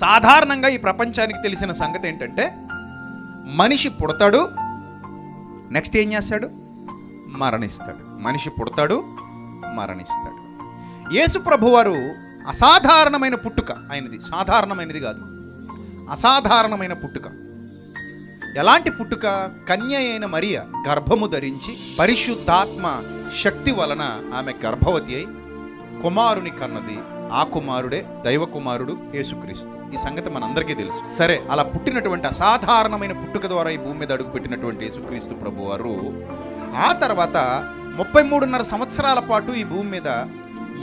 సాధారణంగా ఈ ప్రపంచానికి తెలిసిన సంగతి ఏంటంటే మనిషి పుడతాడు నెక్స్ట్ ఏం చేస్తాడు? మరణిస్తాడు. మనిషి పుడతాడు మరణిస్తాడు. యేసుప్రభు వారు అసాధారణమైన పుట్టుక ఆయనది. సాధారణమైనది కాదు. అసాధారణమైన పుట్టుక. ఎలాంటి పుట్టుక? కన్య అయిన మరియ గర్భము ధరించి పరిశుద్ధాత్మ శక్తి వలన ఆమె గర్భవతి అయి కుమారుని కన్నది ఆ కుమారుడే దైవ కుమారుడు యేసుక్రీస్తు. ఈ సంగతి మనందరికీ తెలుసు. సరే అలా పుట్టినటువంటి అసాధారణమైన పుట్టుక ద్వారా ఈ భూమి మీద అడుగుపెట్టినటువంటి యేసుక్రీస్తు ప్రభువారు ఆ తర్వాత ముప్పై మూడున్నర సంవత్సరాల పాటు ఈ భూమి మీద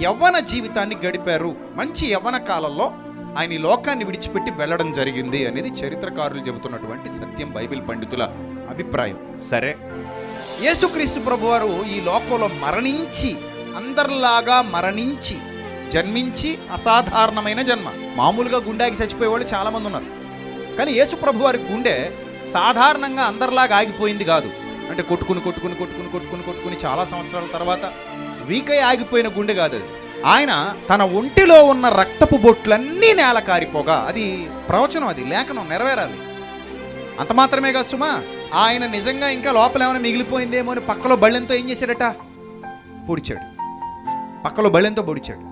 యవ్వన జీవితాన్ని గడిపారు. మంచి యవ్వన కాలంలో ఆయన ఈ లోకాన్ని విడిచిపెట్టి వెళ్ళడం జరిగింది అనేది చరిత్రకారులు చెబుతున్నటువంటి సత్యం బైబిల్ పండితుల అభిప్రాయం. సరే యేసుక్రీస్తు ప్రభువారు ఈ లోకంలో మరణించి అందరిలాగా మరణించి జన్మించి అసాధారణమైన జన్మ. మామూలుగా గుండెకి చచ్చిపోయేవాళ్ళు చాలామంది ఉన్నారు. కానీ యేసుప్రభు వారి గుండె సాధారణంగా అందరిలాగా ఆగిపోయింది కాదు. అంటే కొట్టుకుని కొట్టుకుని కొట్టుకుని కొట్టుకుని కొట్టుకుని చాలా సంవత్సరాల తర్వాత వీకై ఆగిపోయిన గుండె కాదు అది. ఆయన తన ఒంటిలో ఉన్న రక్తపు బొట్లన్నీ నేల కారిపోగా అది ప్రవచనం అది లేఖనం నెరవేరాలి. అంత మాత్రమే కాదు సుమా ఆయన నిజంగా ఇంకా లోపల ఏమైనా మిగిలిపోయిందేమో అని పక్కలో బళ్ళెంతో ఏం చేశాడట? పొడిచాడు. పక్కలో బళ్ళెంతో పొడిచాడు.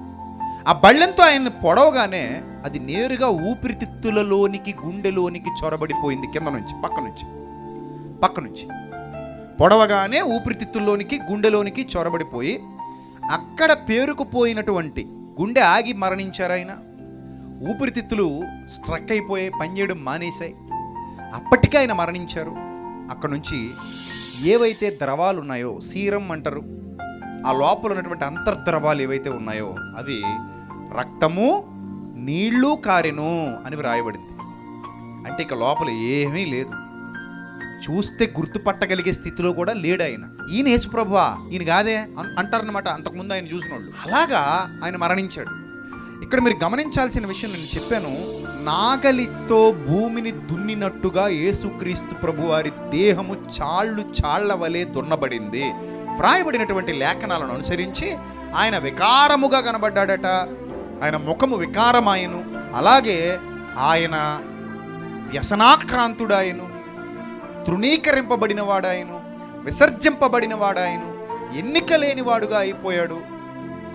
ఆ బళ్ళెంతో ఆయన పొడవగానే అది నేరుగా ఊపిరితిత్తులలోనికి గుండెలోనికి చొరబడిపోయింది కింద నుంచి పక్క నుంచి పక్క నుంచి. పొడవగానే ఊపిరితిత్తుల్లోనికి గుండెలోనికి చొరబడిపోయి అక్కడ పేరుకుపోయినటువంటి గుండె ఆగి మరణించారు ఆయన. ఊపిరితిత్తులు స్ట్రక్ అయిపోయి పనిచేయడం మానేశాయి. అప్పటికే ఆయన మరణించారు. అక్కడ నుంచి ఏవైతే ద్రవాలు ఉన్నాయో సీరం అంటారు ఆ లోపల ఉన్నటువంటి అంతర్ద్రవాలు ఏవైతే ఉన్నాయో అవి రక్తము నీళ్ళు కారెను అని వ్రాయబడింది. అంటే ఇక లోపల ఏమీ లేదు. చూస్తే గుర్తుపట్టగలిగే స్థితిలో కూడా లేడు ఆయన. ఈయన యేసుప్రభువా ఈయన కాదే అంటారనమాట అంతకుముందు ఆయన చూసిన వాళ్ళు అలాగా ఆయన మరణించాడు. ఇక్కడ మీరు గమనించాల్సిన విషయం నేను చెప్పాను. నాగలితో భూమిని దున్నినట్టుగా యేసుక్రీస్తు ప్రభువారి దేహము చాళ్ళు చాళ్ళ వలె దున్నబడింది. వ్రాయబడినటువంటి లేఖనాలను అనుసరించి ఆయన వికారముగా కనబడ్డాడట. ఆయన ముఖము వికారమాయను. అలాగే ఆయన వ్యసనాక్రాంతుడాయను. తృణీకరింపబడిన వాడాయను విసర్జింపబడిన వాడాయను ఎన్నిక లేనివాడుగా అయిపోయాడు.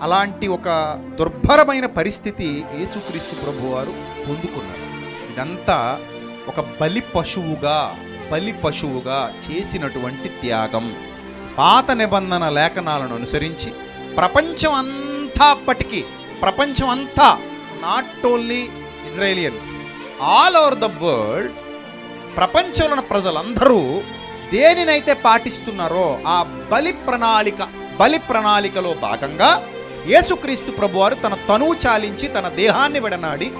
అలాంటి ఒక దుర్భరమైన పరిస్థితి యేసుక్రీస్తు ప్రభువారు పొందుకున్నారు. ఇదంతా ఒక బలి పశువుగా బలి పశువుగా చేసినటువంటి త్యాగం. పాత నిబంధన లేఖనాలను అనుసరించి ప్రపంచం అంతా అప్పటికీ ప్రపంచం అంతా not only Israelians all over the world ప్రపంచంలో ఉన్న ప్రజలందరూ దేనినైతే పాటిస్తున్నారో ఆ బలి ప్రణాళిక బలి ప్రణాళికలో భాగంగా యేసుక్రీస్తు ప్రభువారు తన తనువు చాలించి తన దేహాన్ని విడనాడి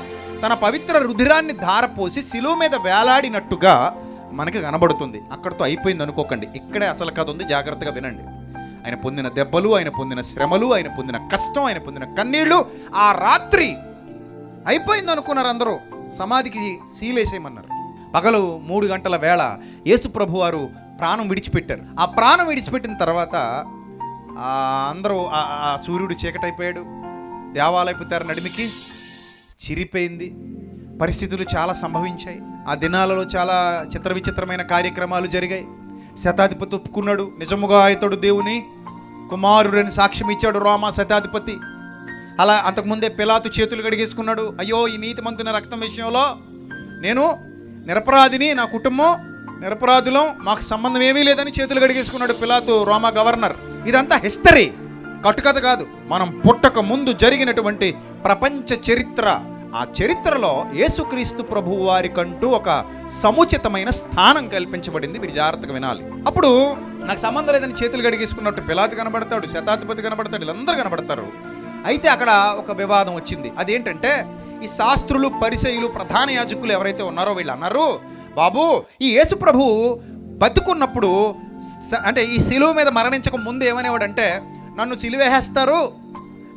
తన పవిత్ర రుధిరాన్ని ధారపోసి శిలువ మీద వేలాడినట్టుగా మనకి కనబడుతుంది. అక్కడితో అయిపోయింది అనుకోకండి. ఇక్కడే అసలు కథ ఉంది. జాగ్రత్తగా వినండి. ఆయన పొందిన దెబ్బలు ఆయన పొందిన శ్రమలు ఆయన పొందిన కష్టం ఆయన పొందిన కన్నీళ్ళు ఆ రాత్రి అయిపోయింది అనుకున్నారు అందరూ. సమాధికి సీలేసేయమన్నారు. పగలు మూడు గంటల వేళ యేసు ప్రభువారు ప్రాణం విడిచిపెట్టారు. ఆ ప్రాణం విడిచిపెట్టిన తర్వాత అందరూ ఆ- ఆ సూర్యుడు చీకటైపోయాడు. దేవాలయపు తెర నడిమికి చిరిపోయింది. పరిస్థితులు చాలా సంభవించాయి. ఆ దినాలలో చాలా చిత్ర విచిత్రమైన కార్యక్రమాలు జరిగాయి. శతాధిపతి ఒప్పుకున్నాడు. నిజముగా ఇతడు దేవుని కుమారుడని సాక్ష్యం ఇచ్చాడు రోమా శతాధిపతి. అలా అంతకుముందే పిలాతు చేతులు కడిగేసుకున్నాడు. అయ్యో ఈ నీతిమంతుని రక్తం విషయంలో నేను నిరపరాధిని నా కుటుంబం నిరపరాధులం మాకు సంబంధం ఏమీ లేదని చేతులు కడిగేసుకున్నాడు పిలాతు రోమా గవర్నర్. ఇదంతా హిస్టరీ. కట్టుకథ కాదు. మనం పుట్టక ముందు జరిగినటువంటి ప్రపంచ చరిత్ర. ఆ చరిత్రలో యేసుక్రీస్తు ప్రభు వారికంటూ ఒక సముచితమైన స్థానం కల్పించబడింది. మీరు జాగ్రత్తగా వినాలి. అప్పుడు నాకు సంబంధం లేదని చేతులు గడిగేసుకున్నట్టు పిలాతి కనబడతాడు శతాధిపతి కనబడతాడు వీళ్ళందరూ కనబడతారు. అయితే అక్కడ ఒక వివాదం వచ్చింది. అదేంటంటే ఈ శాస్త్రులు పరిచయులు ప్రధాన యాజకులు ఎవరైతే ఉన్నారో వీళ్ళు అన్నారు బాబు ఈ యేసు ప్రభు బతుకున్నప్పుడు స- అంటే ఈ శిలువ మీద మరణించక ముందు ఏమనేవాడంటే నన్ను సిలువేసేస్తారు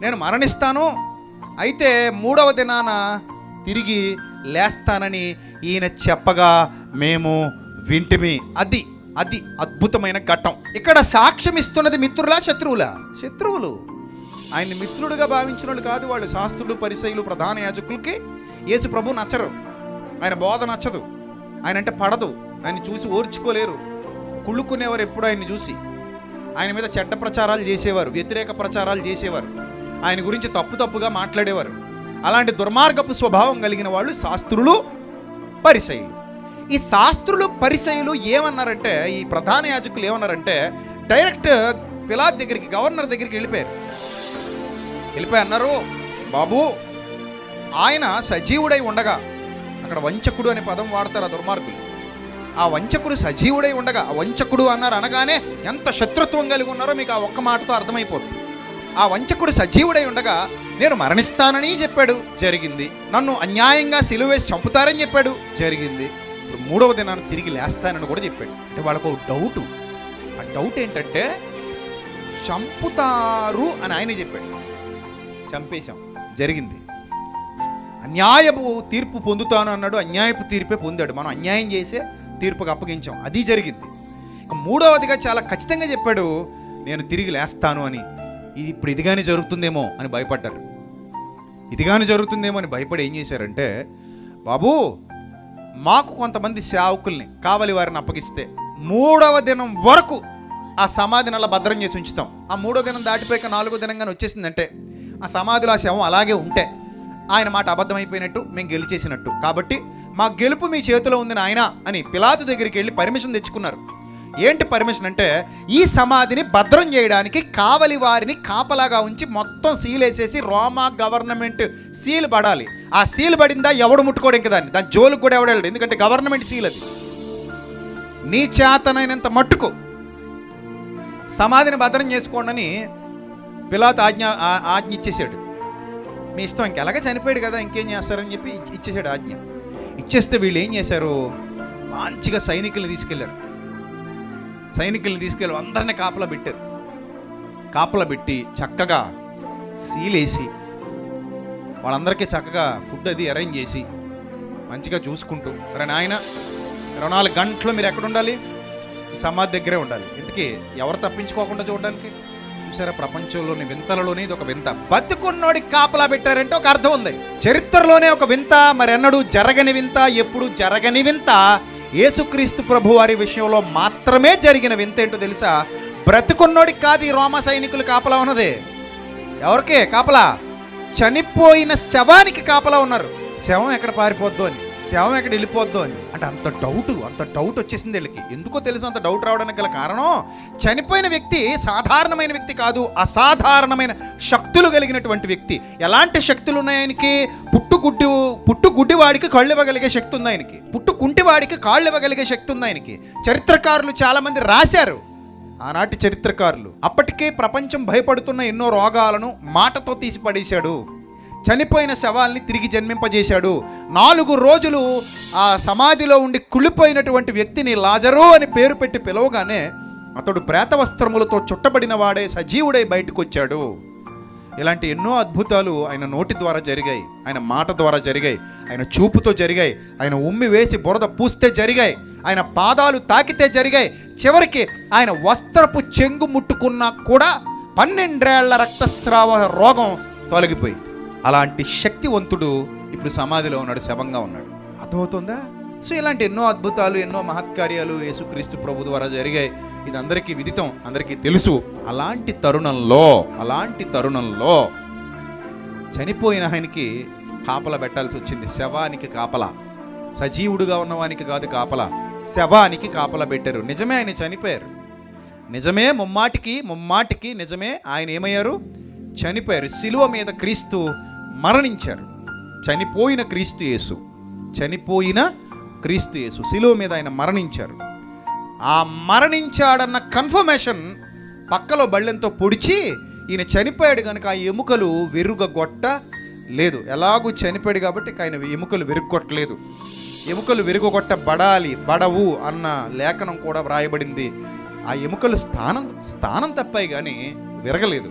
నేను మరణిస్తాను అయితే మూడవ దినాన తిరిగి లేస్తానని ఈయన చెప్పగా మేము వింటిమి. అది అది అద్భుతమైన ఘట్టం. ఇక్కడ సాక్ష్యం ఇస్తున్నది మిత్రులా శత్రువులా? శత్రువులు. ఆయన్ని మిత్రుడుగా భావించిన వాళ్ళు కాదు వాళ్ళు. శాస్త్రులు పరిసయులు ప్రధాన యాజకులకి యేసు ప్రభు నచ్చరు. ఆయన బోధ నచ్చదు. ఆయన అంటే పడదు. ఆయన చూసి ఓర్చుకోలేరు. కుళ్ళుకునేవారు ఎప్పుడు ఆయన్ని చూసి. ఆయన మీద చెడ్డ ప్రచారాలు చేసేవారు. వ్యతిరేక ప్రచారాలు చేసేవారు. ఆయన గురించి తప్పు తప్పుగా మాట్లాడేవారు. అలాంటి దుర్మార్గపు స్వభావం కలిగిన వాళ్ళు శాస్త్రులు పరిసయులు ఈ శాస్త్రులు పరిసయులు ఏమన్నారంటే ఈ ప్రధాన యాజకులు ఏమన్నారంటే డైరెక్ట్ పిలాత్ దగ్గరికి గవర్నర్ దగ్గరికి వెళ్ళిపోయారు. వెళ్ళిపోయి అన్నారు బాబు ఆయన సజీవుడై ఉండగా అక్కడ వంచకుడు అనే పదం వాడతారు ఆ దుర్మార్గులు. ఆ వంచకుడు సజీవుడై ఉండగా ఆ వంచకుడు అన్నారు అనగానే ఎంత శత్రుత్వం కలిగి ఉన్నారో మీకు ఆ ఒక్క మాటతో అర్థమైపోతుంది ఆ వంచకుడు సజీవుడై ఉండగా నేను మరణిస్తానని చెప్పాడు. జరిగింది. నన్ను అన్యాయంగా సిలువేసి చంపుతారని చెప్పాడు. జరిగింది. ఇప్పుడు మూడవ దినాన్ని తిరిగి లేస్తానని కూడా చెప్పాడు. అంటే వాళ్ళకు ఒక డౌటు. ఆ డౌట్ ఏంటంటే చంపుతారు అని ఆయన చెప్పాడు. చంపేశాం. జరిగింది. అన్యాయపు తీర్పు పొందుతాను అన్నాడు. అన్యాయపు తీర్పే పొందాడు. మనం అన్యాయం చేసే తీర్పుకు అప్పగించాం. అది జరిగింది. మూడవదిగా చాలా ఖచ్చితంగా చెప్పాడు నేను తిరిగి లేస్తాను అని. ఇది ఇప్పుడు ఇదిగానే జరుగుతుందేమో అని భయపడ్డారు. ఇదిగానే జరుగుతుందేమో అని భయపడి ఏం చేశారంటే బాబు మాకు కొంతమంది సేవకుల్ని కావలి వారిని అప్పగిస్తే మూడవ దినం వరకు ఆ సమాధిని అలా భద్రం చేసి ఉంచుతాం. ఆ మూడో దినం దాటిపోయాక నాలుగో దినంగానే వచ్చేసిందంటే ఆ సమాధిలో ఆ శవం అలాగే ఉంటే ఆయన మాట అబద్ధమైపోయినట్టు మేము గెలిచేసినట్టు. కాబట్టి మా గెలుపు మీ చేతిలో ఉంది నాయన అని పిలాతు దగ్గరికి వెళ్ళి పర్మిషన్ తెచ్చుకున్నారు. ఏంటి పర్మిషన్ అంటే ఈ సమాధిని భద్రం చేయడానికి కావలి వారిని కాపలాగా ఉంచి మొత్తం సీల్ వేసేసి రోమా గవర్నమెంట్ సీల్ పడాలి. ఆ సీల్ పడిందా ఎవడు ముట్టుకోడు ఇంక దాన్ని? దాని జోలికి కూడా ఎవడెళ్ళడు ఎందుకంటే గవర్నమెంట్ సీల్ అది. నీ చేతనైనంత మట్టుకు సమాధిని భద్రం చేసుకోండి పిలాత్ ఆజ్ఞ ఆజ్ఞ ఇచ్చేసాడు. మీ ఇష్టం ఇంకెలాగే చనిపోయాడు కదా ఇంకేం చేస్తారని చెప్పి ఇచ్చేసాడు ఆజ్ఞ. ఇచ్చేస్తే వీళ్ళు ఏం చేశారు? మంచిగా సైనికులు తీసుకెళ్ళారు సైనికుల్ని తీసుకెళ్ళి అందరినీ కాపలా పెట్టారు. కాపలా పెట్టి చక్కగా సీలేసి వాళ్ళందరికీ చక్కగా ఫుడ్ అది అరేంజ్ చేసి మంచిగా చూసుకుంటూ అరే నాయన ఇరవై నాలుగు గంటలు మీరు ఎక్కడ ఉండాలి? ఈ సమాధి దగ్గరే ఉండాలి. ఇంతకీ ఎవరు తప్పించుకోకుండా చూడడానికి? చూసారా ప్రపంచంలోని వింతలలోనే ఇది ఒక వింత. బతుకున్నోడికి కాపలా పెట్టారంటే ఒక అర్థం ఉంది. చరిత్రలోనే ఒక వింత మరి ఎన్నడూ జరగని వింత ఎప్పుడు జరగని వింత యేసుక్రీస్తు ప్రభు వారి విషయంలో మాత్రమే జరిగిన వింతేంటో తెలుసా? బ్రతుకున్నోడికి కాదు ఈ రోమ సైనికులు కాపలా ఉన్నది. ఎవరికే? కాపలా. చనిపోయిన శవానికి కాపలా ఉన్నారు. శవం ఎక్కడ పారిపోద్దు అని. శవం ఎక్కడ వెళ్ళిపోద్దు అని. అంటే అంత డౌట్ అంత డౌట్ వచ్చేసింది వీళ్ళకి. ఎందుకో తెలుసు అంత డౌట్ రావడానికి గల కారణం? చనిపోయిన వ్యక్తి సాధారణమైన వ్యక్తి కాదు అసాధారణమైన శక్తులు కలిగినటువంటి వ్యక్తి. ఎలాంటి శక్తులు ఉన్నాయి ఆయనకి? పుట్టుగుడ్డు పుట్టుగుడ్డివాడికి కళ్ళు ఇవ్వగలిగే శక్తి ఉంది ఆయనకి. పుట్టుకుంటివాడికి కాళ్ళు ఇవ్వగలిగే శక్తి ఉంది ఆయనకి. చరిత్రకారులు చాలామంది రాశారు ఆనాటి చరిత్రకారులు. అప్పటికే ప్రపంచం భయపడుతున్న ఎన్నో రోగాలను మాటతో తీసి పడేశాడు చనిపోయిన శవాల్ని తిరిగి జన్మింపజేశాడు. నాలుగు రోజులు ఆ సమాధిలో ఉండి కుళ్ళిపోయినటువంటి వ్యక్తిని లాజరు అని పేరు పెట్టి పిలవగానే అతడు ప్రేత వస్త్రములతో చుట్టబడిన వాడే సజీవుడై బయటకు వచ్చాడు ఇలాంటి ఎన్నో అద్భుతాలు ఆయన నోటి ద్వారా జరిగాయి ఆయన మాట ద్వారా జరిగాయి ఆయన చూపుతో జరిగాయి ఆయన ఉమ్మి వేసి బురద పూస్తే జరిగాయి ఆయన పాదాలు తాకితే జరిగాయి. చివరికి ఆయన వస్త్రపు చెంగు ముట్టుకున్నా కూడా పన్నెండేళ్ళ రక్తస్రావ రోగం తొలగిపోయింది. అలాంటి శక్తివంతుడు ఇప్పుడు సమాధిలో ఉన్నాడు శవంగా ఉన్నాడు. అర్థమవుతుందా? సో ఇలాంటి ఎన్నో అద్భుతాలు ఎన్నో మహత్కార్యాలు యేసుక్రీస్తు ప్రభు ద్వారా జరిగాయి. ఇది అందరికీ విదితం అందరికీ తెలుసు. అలాంటి తరుణంలో అలాంటి తరుణంలో చనిపోయిన ఆయనకి కాపలా పెట్టాల్సి వచ్చింది. శవానికి కాపలా. సజీవుడుగా ఉన్నవానికి కాదు కాపలా. శవానికి కాపలా పెట్టారు. నిజమే ఆయన చనిపోయారు. నిజమే ముమ్మాటికి ముమ్మాటికి నిజమే ఆయన ఏమయ్యారు? చనిపోయారు. శిలువ మీద క్రీస్తు మరణించారు. చనిపోయిన క్రీస్తు యేసు చనిపోయిన క్రీస్తు యేసు శిలువ మీద ఆయన మరణించారు. ఆ మరణించాడన్న కన్ఫర్మేషన్ పక్కలో బళ్ళెంతో పొడిచి ఈయన చనిపోయాడు కనుక ఆ ఎముకలు విరుగగొట్ట లేదు. ఎలాగూ చనిపోయాడు కాబట్టి ఆయన ఎముకలు విరుగొట్టలేదు. ఎముకలు విరుగొట్టబడాలి బడవు అన్న లేఖనం కూడా వ్రాయబడింది. ఆ ఎముకలు స్థానం స్థానం తప్పాయి కానీ విరగలేదు.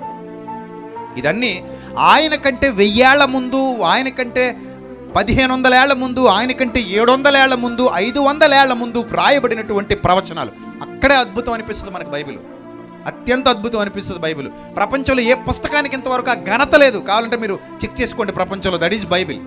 ఇదన్నీ ఆయన కంటే వెయ్యేళ్ళ ముందు ఆయన కంటే పదిహేను వందల ఏళ్ళ ముందు ఆయన కంటే ఏడు వందల ఏళ్ళ ముందు ఐదు వందల ఏళ్ళ ముందు వ్రాయబడినటువంటి ప్రవచనాలు. అక్కడే అద్భుతం అనిపిస్తుంది మనకు బైబిల్. అత్యంత అద్భుతం అనిపిస్తుంది బైబిల్. ప్రపంచంలో ఏ పుస్తకానికి ఇంతవరకు ఆ ఘనత లేదు. కావాలంటే మీరు చెక్ చేసుకోండి ప్రపంచంలో. దట్ ఈజ్ బైబిల్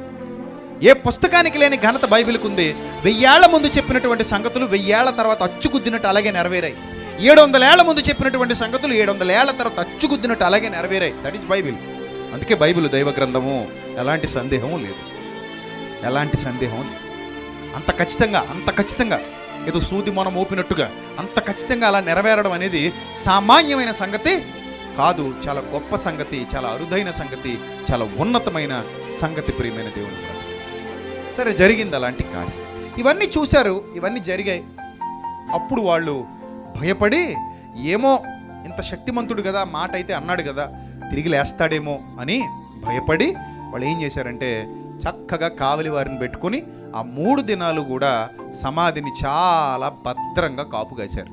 ఏ పుస్తకానికి లేని ఘనత బైబిల్కి ఉంది. వెయ్యేళ్ళ ముందు చెప్పినటువంటి సంగతులు వెయ్యేళ్ళ తర్వాత అచ్చుకుద్దినట్టు అలాగే నెరవేరాయి. ఏడు వందల ఏళ్ళ ముందు చెప్పినటువంటి సంగతులు ఏడు వందల ఏళ్ళ తర్వాత అచ్చుగుద్దినట్టు అలాగే నెరవేరాయి. దట్ ఈస్ బైబిల్ అందుకే బైబిల్ దైవ గ్రంథము ఎలాంటి సందేహము లేదు. ఎలాంటి సందేహం లేదు. అంత ఖచ్చితంగా అంత ఖచ్చితంగా ఏదో సూది మనం మోపినట్టుగా అంత ఖచ్చితంగా అలా నెరవేరడం అనేది సామాన్యమైన సంగతి కాదు. చాలా గొప్ప సంగతి చాలా అరుదైన సంగతి చాలా ఉన్నతమైన సంగతి ప్రియమైన దేవుని సరే జరిగింది అలాంటి కార్యం. ఇవన్నీ చూశారు ఇవన్నీ జరిగాయి. అప్పుడు వాళ్ళు భయపడి ఏమో ఇంత శక్తిమంతుడు కదా మాట అయితే అన్నాడు కదా తిరిగి లేస్తాడేమో అని భయపడి వాళ్ళు ఏం చేశారంటే చక్కగా కావలి వారిని పెట్టుకొని ఆ మూడు దినాలు కూడా సమాధిని చాలా భద్రంగా కాపు కాశారు.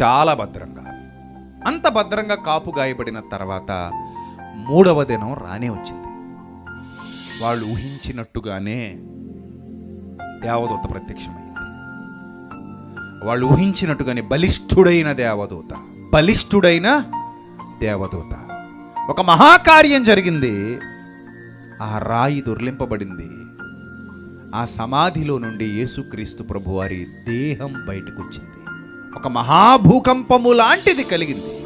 చాలా భద్రంగా. అంత భద్రంగా కాపు గాయబడిన తర్వాత మూడవ దినం రానే వచ్చింది. వాళ్ళు ఊహించినట్టుగానే దేవదూత ప్రత్యక్షమైంది వాళ్ళు ఊహించినట్టుగానే బలిష్ఠుడైన దేవదూత బలిష్ఠుడైన దేవదూత. ఒక మహాకార్యం జరిగింది. ఆ రాయి దొర్లింపబడింది. ఆ సమాధిలో నుండి యేసుక్రీస్తు ప్రభువారి దేహం బయటకు వచ్చింది ఒక మహాభూకంపము లాంటిది కలిగింది.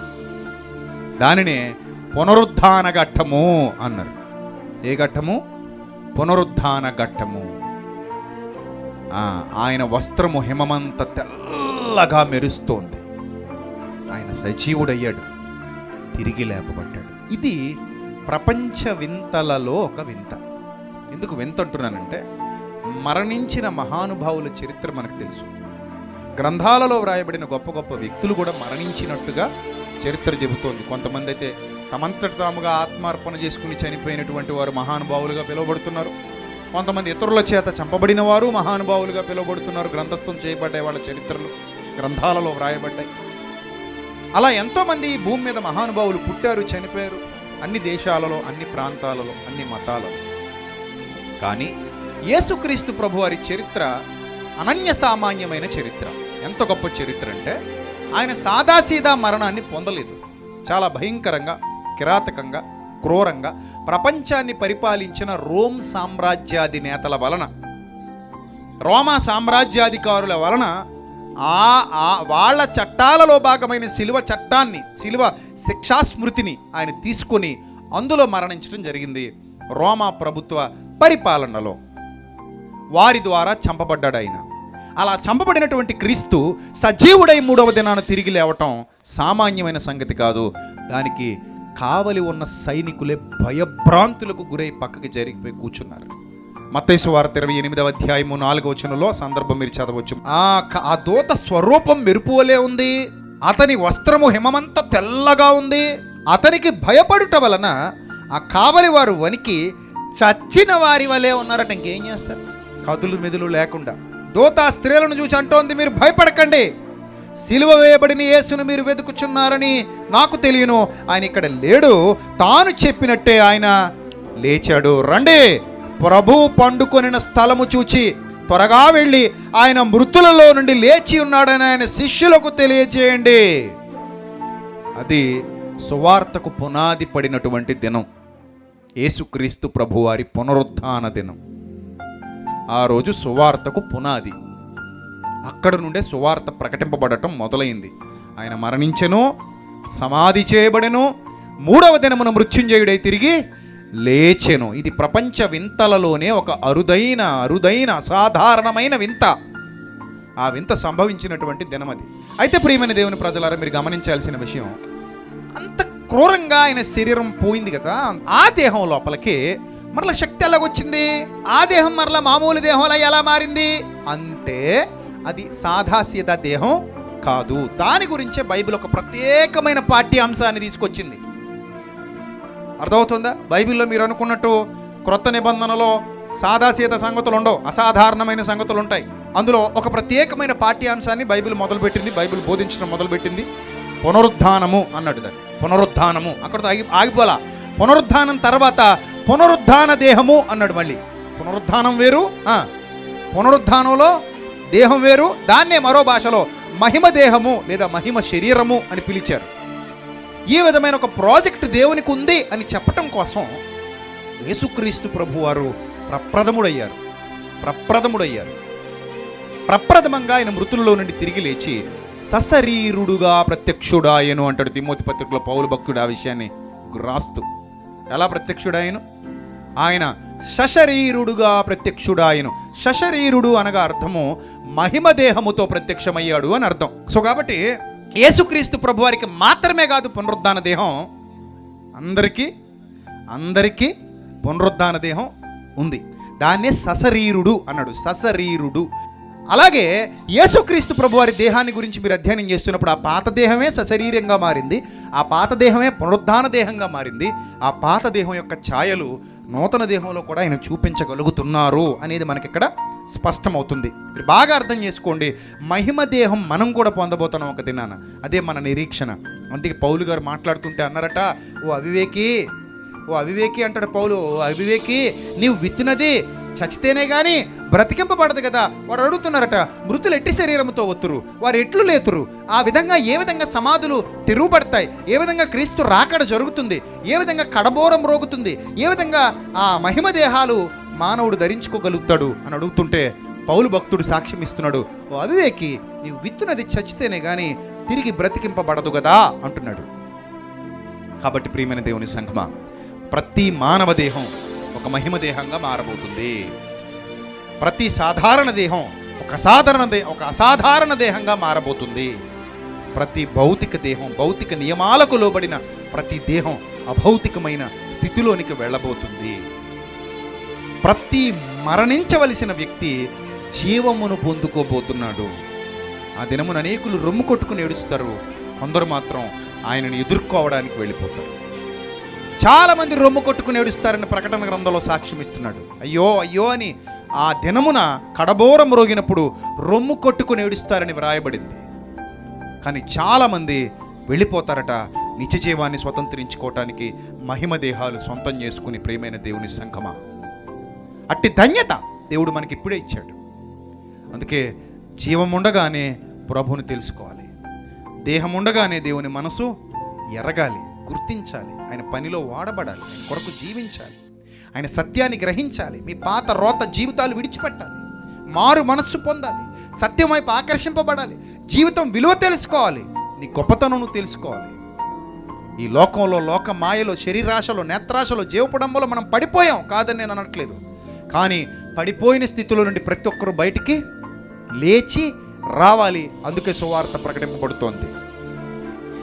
దానినే పునరుద్ధాన ఘట్టము అన్నారు. ఏ ఘట్టము? పునరుద్ధాన ఘట్టము. ఆయన వస్త్రము హిమమంత తెల్లగా మెరుస్తోంది. ఆయన సజీవుడయ్యాడు తిరిగి లేపబడ్డాడు. ఇది ప్రపంచ వింతలలో ఒక వింత. ఎందుకు వింత అంటున్నానంటే మరణించిన మహానుభావుల చరిత్ర మనకు తెలుసు. గ్రంథాలలో వ్రాయబడిన గొప్ప గొప్ప వ్యక్తులు కూడా మరణించినట్టుగా చరిత్ర చెబుతోంది. కొంతమంది అయితే తమంతట తాముగా ఆత్మార్పణ చేసుకుని చనిపోయినటువంటి వారు మహానుభావులుగా పిలువబడుతున్నారు. కొంతమంది ఇతరుల చేత చంపబడిన వారు మహానుభావులుగా పిలువబడుతున్నారు. గ్రంథస్థం చేయబడ్డాయి. వాళ్ళ చరిత్రలు గ్రంథాలలో వ్రాయబడ్డాయి. అలా ఎంతోమంది ఈ భూమి మీద మహానుభావులు పుట్టారు చనిపోయారు. అన్ని దేశాలలో అన్ని ప్రాంతాలలో అన్ని మతాలలో. కానీ యేసుక్రీస్తు ప్రభు వారి చరిత్ర అనన్య సామాన్యమైన చరిత్ర. ఎంత గొప్ప చరిత్ర అంటే ఆయన సాదాసీదా మరణాన్ని పొందలేదు. చాలా భయంకరంగా కిరాతకంగా క్రూరంగా ప్రపంచాన్ని పరిపాలించిన రోమ్ సామ్రాజ్యాది నేతల వలన రోమా సామ్రాజ్యాధికారుల వలన ఆ ఆ వాళ్ళ చట్టాలలో భాగమైన శిలువ చట్టాన్ని శిలువ శిక్షాస్మృతిని ఆయన తీసుకొని అందులో మరణించడం జరిగింది రోమా ప్రభుత్వ పరిపాలనలో. వారి ద్వారా చంపబడ్డాడు ఆయన. అలా చంపబడినటువంటి క్రీస్తు సజీవుడై మూడవ దినాన తిరిగి లేవటం సామాన్యమైన సంగతి కాదు. దానికి కావలి ఉన్న సైనికులే భయభ్రాంతులకు గురై పక్కకి జరిగిపోయి కూర్చున్నారు. మత్తైసు వార్త ఇరవై ఎనిమిదవ అధ్యాయము నాలుగవ వచనంలో సందర్భం మీరు చదవచ్చు. ఆ ఆ దూత స్వరూపం మెరుపువలే ఉంది. అతని వస్త్రము హిమమంతా తెల్లగా ఉంది. అతనికి భయపడుట వలన ఆ కావలి వారు వనికి చచ్చిన వారి వలె ఉన్నారట. ఇంకేం చేస్తారు? కదులు మెదులు లేకుండా. దూత ఆ స్త్రీలను చూసి అంటోంది మీరు భయపడకండి. సిలువ వేయబడిన యేసును మీరు వెతుకుచున్నారని నాకు తెలియను. ఆయన ఇక్కడ లేడు. తాను చెప్పినట్టే ఆయన లేచాడు. రండి. ప్రభు పండుకొనిన స్థలము చూచి త్వరగా వెళ్ళి ఆయన మృతులలో నుండి లేచి ఉన్నాడని ఆయన శిష్యులకు తెలియజేయండి. అది సువార్తకు పునాది పడినటువంటి దినం. యేసుక్రీస్తు ప్రభువారి పునరుత్థాన దినం. ఆ రోజు సువార్తకు పునాది. అక్కడ నుండే సువార్త ప్రకటింపబడటం మొదలైంది. ఆయన మరణించెను సమాధి చేయబడెను మూడవ దినమున మృత్యుంజయుడై తిరిగి లేచెను. ఇది ప్రపంచ వింతలలోనే ఒక అరుదైన అరుదైన అసాధారణమైన వింత. ఆ వింత సంభవించినటువంటి దినం అది అయితే ప్రియమైన దేవుని ప్రజలారా మీరు గమనించాల్సిన విషయం అంత క్రూరంగా ఆయన శరీరం పోయింది కదా ఆ దేహం లోపలికి మరలా శక్తి ఎలాగొచ్చింది? ఆ దేహం మరలా మామూలు దేహంలా ఎలా మారింది? అంటే అది సాదాసీదా దేహం కాదు. దాని గురించే బైబిల్ ఒక ప్రత్యేకమైన పాఠ్యాంశాన్ని తీసుకొచ్చింది. అర్థమవుతుందా? బైబిల్లో మీరు అనుకున్నట్టు క్రొత్త నిబంధనలో సాధాసీత సంగతులు ఉండవు అసాధారణమైన సంగతులు ఉంటాయి. అందులో ఒక ప్రత్యేకమైన పాఠ్యాంశాన్ని బైబిల్ మొదలుపెట్టింది బైబిల్ బోధించడం మొదలుపెట్టింది. పునరుద్ధానము అన్నాడు దాన్ని. పునరుద్ధానము. అక్కడ ఆగి ఆగిపోలా పునరుద్ధానం తర్వాత పునరుద్ధాన దేహము అన్నాడు మళ్ళీ. పునరుద్ధానం వేరు పునరుద్ధానంలో దేహం వేరు దాన్నే మరో భాషలో మహిమ దేహము లేదా మహిమ శరీరము అని పిలిచారు. ఈ విధమైన ఒక ప్రాజెక్ట్ దేవునికి ఉంది అని చెప్పటం కోసం యేసుక్రీస్తు ప్రభువారు ప్రప్రథముడయ్యారు. ప్రప్రథముడయ్యారు. ప్రప్రథమంగా ఆయన మృతుల్లో నుండి తిరిగి లేచి సశరీరుడుగా ప్రత్యక్షుడాయను అంటాడు తిమోతి పత్రికలో పౌలు భక్తుడు ఆ విషయాన్ని రాస్తూ. ఎలా ప్రత్యక్షుడాయను? ఆయన సశరీరుడుగా ప్రత్యక్షుడాయను. సశరీరుడు అనగా అర్థము మహిమ దేహముతో ప్రత్యక్షమయ్యాడు అని అర్థం. సో కాబట్టి యేసుక్రీస్తు ప్రభువారికి మాత్రమే కాదు పునరుద్ధాన దేహం అందరికీ అందరికీ పునరుద్ధాన దేహం ఉంది. దాన్నే సశరీరుడు అన్నాడు. సశరీరుడు. అలాగే యేసుక్రీస్తు ప్రభువారి దేహాన్ని గురించి మీరు అధ్యయనం చేస్తున్నప్పుడు ఆ పాత దేహమే సశరీరంగా మారింది ఆ పాత దేహమే పునరుద్ధాన దేహంగా మారింది ఆ పాత దేహం యొక్క ఛాయలు నూతన దేహంలో కూడా ఆయన చూపించగలుగుతున్నారు అనేది మనకి ఇక్కడ స్పష్టమవుతుంది. మీరు బాగా అర్థం చేసుకోండి మహిమ దేహం మనం కూడా పొందబోతున్నాం ఒక దినాన. అదే మన నిరీక్షణ. అందుకే పౌలు గారు మాట్లాడుతుంటే అన్నారట ఓ అవివేకి ఓ అవివేకి అంటాడు పౌలు ఓ అవివేకి నీవు విత్తినది చచ్చితేనే కానీ బ్రతికింపబడదు కదా. వారు అడుగుతున్నారట మృతులు ఎట్టి శరీరంతో ఒత్తురు వారు ఎట్లు లేతురు. ఆ విధంగా ఏ విధంగా సమాధులు తిరుగుబడతాయి ఏ విధంగా క్రీస్తు రాకడ జరుగుతుంది ఏ విధంగా కడబోరం రోగుతుంది ఏ విధంగా ఆ మహిమ దేహాలు మానవుడు ధరించుకోగలుగుతాడు అని అడుగుతుంటే పౌలు భక్తుడు సాక్ష్యం ఇస్తున్నాడు ఓ అవివేకి నీవు విత్తునది చచ్చితేనే కానీ తిరిగి బ్రతికింపబడదు కదా అంటున్నాడు. కాబట్టి ప్రియమైన దేవుని సంఘమా ప్రతి మానవ దేహం ఒక మహిమ దేహంగా మారబోతుంది. ప్రతి సాధారణ దేహం ఒక సాధారణ దే ఒక అసాధారణ దేహంగా మారబోతుంది. ప్రతి భౌతిక దేహం భౌతిక నియమాలకు లోబడిన ప్రతి దేహం అభౌతికమైన స్థితిలోనికి వెళ్ళబోతుంది. ప్రతి మరణించవలసిన వ్యక్తి జీవమును పొందుకోబోతున్నాడు. ఆ దినమున అనేకులు రొమ్ము కొట్టుకుని ఏడుస్తారు. కొందరు మాత్రం ఆయనను ఎదుర్కోవడానికి వెళ్ళిపోతారు. చాలా మంది రొమ్ము కొట్టుకుని ఏడుస్తారని ప్రకటన గ్రంథంలో సాక్ష్యం ఇస్తున్నాడు. అయ్యో అయ్యో అని ఆ దినమున కడబోరం రోగినప్పుడు రొమ్ము కొట్టుకుని ఏడుస్తారని వ్రాయబడింది. కానీ చాలామంది వెళ్ళిపోతారట నిత్య జీవాన్ని స్వతంత్రించుకోవటానికి మహిమ దేహాలు సొంతం చేసుకుని ప్రేమైన దేవుని సంఘమా అట్టి ధన్యత దేవుడు మనకి ఇప్పుడే ఇచ్చాడు. అందుకే జీవం ఉండగానే ప్రభువుని తెలుసుకోవాలి. దేహం ఉండగానే దేవుని మనసు ఎరగాలి. గుర్తించాలి. ఆయన పనిలో వాడబడాలి. ఆయన కొరకు జీవించాలి. ఆయన సత్యాన్ని గ్రహించాలి. మీ పాత రోత జీవితాలు విడిచిపెట్టాలి. మారు మనస్సు పొందాలి. సత్యం వైపు ఆకర్షింపబడాలి. జీవితం విలువ తెలుసుకోవాలి. నీ గొప్పతనం తెలుసుకోవాలి. ఈ లోకంలో లోక మాయలో శరీరాశలో నేత్రాశలో జీవపడంలో మనం పడిపోయాం కాదని నేను అనట్లేదు. కానీ పడిపోయిన స్థితిలో నుండి ప్రతి ఒక్కరూ బయటికి లేచి రావాలి. అందుకే సువార్త ప్రకటింపబడుతోంది.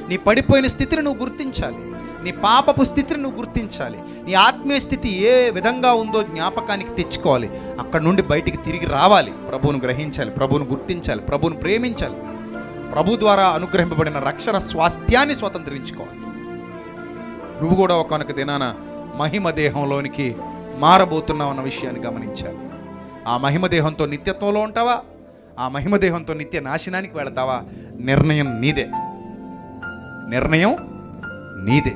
నీ పడిపోయిన స్థితిని నువ్వు గుర్తించాలి. నీ పాపపు స్థితిని నువ్వు గుర్తించాలి. నీ ఆత్మీయ స్థితి ఏ విధంగా ఉందో జ్ఞాపకానికి తెచ్చుకోవాలి. అక్కడ నుండి బయటికి తిరిగి రావాలి. ప్రభువును గ్రహించాలి ప్రభువును గుర్తించాలి ప్రభువును ప్రేమించాలి. ప్రభు ద్వారా అనుగ్రహింపబడిన రక్షణ స్వాస్థ్యాన్ని స్వతంత్రించుకోవాలి. నువ్వు కూడా ఒకనొక దినాన మహిమ దేహంలోనికి మారబోతున్నావు అన్న విషయాన్ని గమనించాలి. ఆ మహిమ దేహంతో నిత్యత్వంలో ఉంటావా? ఆ మహిమ దేహంతో నిత్య నాశనానికి వెళతావా? నిర్ణయం నీదే. నిర్ణయం నీదే